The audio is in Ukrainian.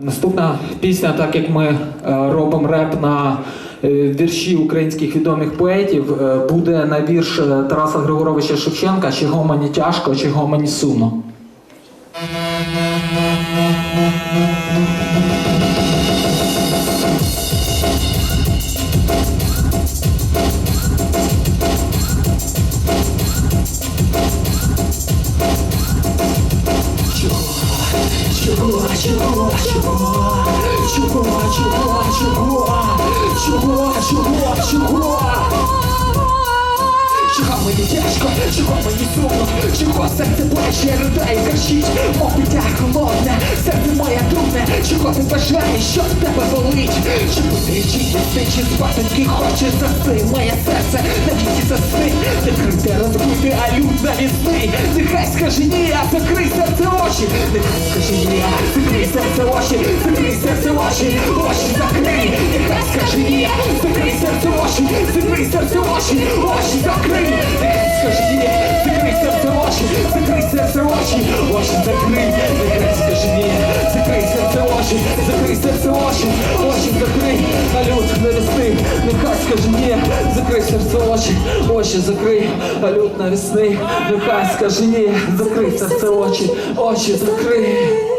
Наступна пісня, так як ми е, робимо реп на е, вірші українських відомих поетів, е, буде на вірш Тараса Григоровича Шевченка Чого мені тяжко, чого мені сумно. Чого, чого, чого, чого, чого, чого, чого, чого, чого? Чого мені тяжко, чого мені сумно, чого серце плаче, ридає, кричить, мов биття холодне, серце моє трудне, чого ти бажаєш, що в тебе болить? Чого ти їсти, чи спатеньки хочеш заси, моє серце, навіки заси, не крите розбити, а люд навісний, нехай скажи ні, а закрий серце очі, не скажи ні, закрий серце очі, закрий серце очі, очі закрий, не скажи ні, закрий серце очі, закрий серце очі, очі закрий, не скажи ні, закрий серце очі, закрий серце очі, очі закрий, не скажи ні, закрий серце очі, закрий серце очі, очі скажи ні, закрий серце очі, очі закрий, а на весни, нехай скажи ні, закрий серце очі, очі закрий.